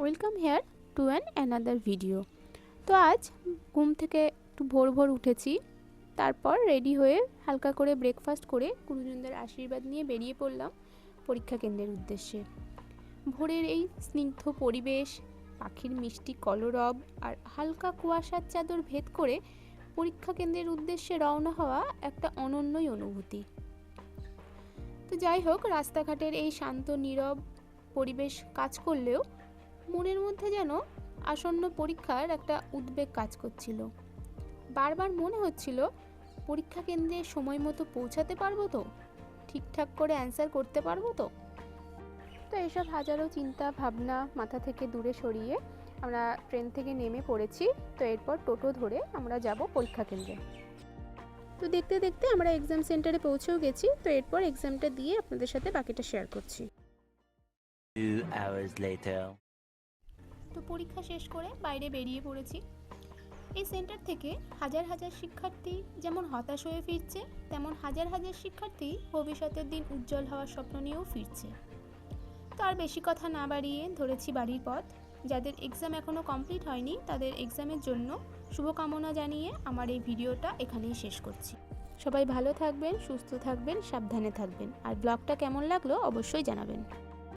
Welcome here to an another video তো আজ ঘুম থেকে একটু ভোর ভোর উঠেছি, তারপর রেডি হয়ে হালকা করে ব্রেকফাস্ট করে গুরুজনদের আশীর্বাদ নিয়ে বেরিয়ে পড়লাম পরীক্ষা কেন্দ্রের উদ্দেশ্যে। ভোরের এই স্নিগ্ধ পরিবেশ, পাখির মিষ্টি কলরব আর হালকা কুয়াশার চাদর ভেদ করে পরীক্ষা কেন্দ্রের উদ্দেশ্যে রওনা হওয়া একটা অনন্যই অনুভূতি। তো যাই হোক, রাস্তাঘাটের এই শান্ত, নীরব পরিবেশ কাজ করলেও মনের মধ্যে যেন আসন্ন পরীক্ষার একটা উদ্বেগ কাজ করছিল। বারবার মনে হচ্ছিল পরীক্ষা কেন্দ্রে সময় মতো পৌঁছাতে পারব তো? ঠিকঠাক করে অ্যান্সার করতে পারব তো? তো এইসব হাজারো চিন্তা ভাবনা মাথা থেকে দূরে সরিয়ে আমরা ট্রেন থেকে নেমে পড়েছি। তো এরপর টোটো ধরে আমরা যাব পরীক্ষা কেন্দ্রে। তো দেখতে দেখতে আমরা এক্সাম সেন্টারে পৌঁছেও গেছি। তো এরপর এক্সামটা দিয়ে আপনাদের সাথে বাকিটা শেয়ার করছি। পরীক্ষা শেষ করে বাইরে বেরিয়ে পড়েছি। এই সেন্টার থেকে হাজার হাজার শিক্ষার্থী যেমন হতাশ হয়ে ফিরছে, তেমন হাজার হাজার শিক্ষার্থী ভবিষ্যতের দিন উজ্জ্বল হওয়ার স্বপ্ন নিয়েও ফিরছে। তো আর বেশি কথা না বাড়িয়ে ধরেছি বাড়ির পথ। যাদের এক্সাম এখনও কমপ্লিট হয়নি, তাদের এক্সামের জন্য শুভকামনা জানিয়ে আমার এই ভিডিওটা এখানেই শেষ করছি। সবাই ভালো থাকবেন, সুস্থ থাকবেন, সাবধানে থাকবেন। আর ব্লগটা কেমন লাগল অবশ্যই জানাবেন।